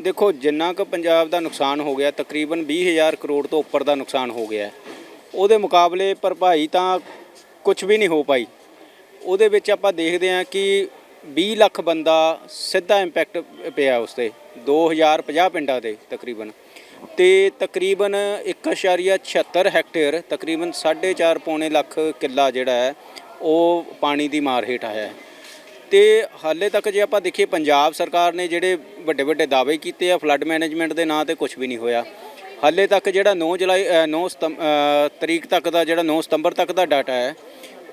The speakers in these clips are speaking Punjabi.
ਦੇਖੋ, ਜਿੰਨਾ ਕੁ ਪੰਜਾਬ ਦਾ ਨੁਕਸਾਨ ਹੋ ਗਿਆ, ਤਕਰੀਬਨ 20000 ਕਰੋੜ ਤੋਂ ਉੱਪਰ ਦਾ ਨੁਕਸਾਨ ਹੋ ਗਿਆ ਉਹਦੇ ਮੁਕਾਬਲੇ ਭਰਪਾਈ ਤਾਂ ਕੁਝ ਵੀ ਨਹੀਂ ਹੋ ਪਾਈ। ਉਹਦੇ ਵਿੱਚ ਆਪਾਂ ਦੇਖਦੇ ਹਾਂ ਕਿ 20 ਲੱਖ ਬੰਦਾ ਸਿੱਧਾ ਇੰਪੈਕਟ ਪਿਆ ਉਸ ਤੇ 2050 ਪਿੰਡਾਂ ਦੇ ਤਕਰੀਬਨ। ਤੇ ਤਕਰੀਬਨ 1.76 ਹੈਕਟੇਅਰ ਤਕਰੀਬਨ 4.5 ਪੌਣੇ ਲੱਖ ਕਿੱਲਾ ਜਿਹੜਾ ਹੈ, ਉਹ ਪਾਣੀ ਦੀ ਮਾਰ ਹੇਠ ਆਇਆ ਹੈ। ਤੇ ਹਾਲੇ ਤੱਕ ਜੇ ਆਪਾਂ ਦੇਖੀਏ ਪੰਜਾਬ ਸਰਕਾਰ ਨੇ ਜਿਹੜੇ ਵੱਡੇ ਵੱਡੇ ਦਾਅਵੇ ਕੀਤੇ ਆ ਫਲੱਡ ਮੈਨੇਜਮੈਂਟ ਦੇ ਨਾਂ ਤੇ ਕੁਝ ਵੀ ਨਹੀਂ ਹੋਇਆ। ਹਾਲੇ ਤੱਕ ਜਿਹੜਾ 9 ਜੁਲਾਈ ਅ, 9 ਸਤੰਬ ਤਰੀਕ ਤੱਕ ਦਾ ਜਿਹੜਾ 9 ਸਤੰਬਰ ਤੱਕ ਦਾ ਡਾਟਾ ਹੈ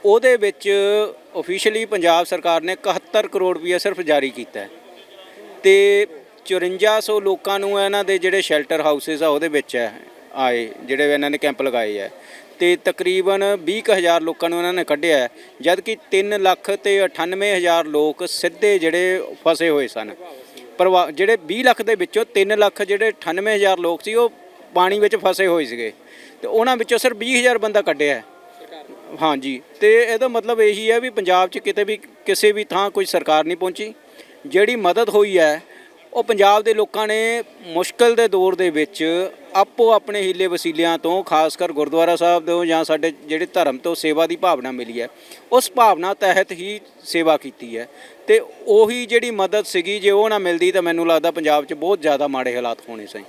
ਉਹਦੇ ਵਿੱਚ ਅਫੀਸ਼ੀਅਲੀ ਪੰਜਾਬ ਸਰਕਾਰ ਨੇ 71 ਕਰੋੜ ਰੁਪਏ ਸਿਰਫ ਜਾਰੀ ਕੀਤਾ ਹੈ। ਤੇ 5400 ਲੋਕਾਂ ਨੂੰ ਇਹਨਾਂ ਦੇ ਜਿਹੜੇ ਸ਼ੈਲਟਰ ਹਾਊਸਸ ਆ ਉਹਦੇ ਵਿੱਚ ਹੈ। ਆਏ ਜਿਹੜੇ ਇਹਨਾਂ ਨੇ ਕੈਂਪ ਲਗਾਏ ਹੈ ਤੇ ਤਕਰੀਬਨ 20000 ਲੋਕਾਂ ਨੂੰ ਇਹਨਾਂ ਨੇ ਕੱਢਿਆ ਹੈ, ਜਦ ਕਿ 3 ਲੱਖ ਤੇ 98000 ਲੋਕ ਸਿੱਧੇ ਜਿਹੜੇ ਫਸੇ ਹੋਏ ਸਨ। ਪਰਿਵਾ- ਜਿਹੜੇ 20 ਲੱਖ ਦੇ ਵਿੱਚੋਂ 3 ਲੱਖ ਜਿਹੜੇ 98000 ਲੋਕ ਸੀ ਉਹ ਪਾਣੀ ਵਿੱਚ ਫਸੇ ਹੋਏ ਸੀਗੇ। ਤੇ ਉਹਨਾਂ ਵਿੱਚੋਂ ਸਿਰਫ 20000 ਬੰਦਾ ਕੱਢਿਆ ਹਾਂਜੀ ਤੇ ਇਹਦਾ ਮਤਲਬ ਇਹੀ ਹੈ ਵੀ ਪੰਜਾਬ 'ਚ ਕਿਤੇ ਵੀ ਕਿਸੇ ਵੀ ਥਾਂ ਕੋਈ ਸਰਕਾਰ ਨਹੀਂ ਪਹੁੰਚੀ। ਜਿਹੜੀ ਮਦਦ ਹੋਈ ਹੈ ਉਹ ਪੰਜਾਬ ਦੇ ਲੋਕਾਂ ਨੇ ਮੁਸ਼ਕਲ ਦੇ ਦੌਰ ਦੇ ਵਿੱਚ ਆਪੋ ਆਪਣੇ ਹੀਲੇ ਵਸੀਲਿਆਂ ਤੋਂ, ਖਾਸ ਕਰ ਗੁਰਦੁਆਰਾ ਸਾਹਿਬ ਤੋਂ ਜਾਂ ਸਾਡੇ ਜਿਹੜੇ ਧਰਮ ਤੋਂ ਸੇਵਾ ਦੀ ਭਾਵਨਾ ਮਿਲੀ ਹੈ, ਉਸ ਭਾਵਨਾ ਤਹਿਤ ਹੀ ਸੇਵਾ ਕੀਤੀ ਹੈ। ਤੇ ਉਹੀ ਜਿਹੜੀ ਮਦਦ ਸੀਗੀ, ਜੇ ਉਹ ਨਾ ਮਿਲਦੀ ਤਾਂ ਮੈਨੂੰ ਲੱਗਦਾ ਪੰਜਾਬ 'ਚ ਬਹੁਤ ਜ਼ਿਆਦਾ ਮਾੜੇ ਹਾਲਾਤ ਹੋਣੇ ਸੀ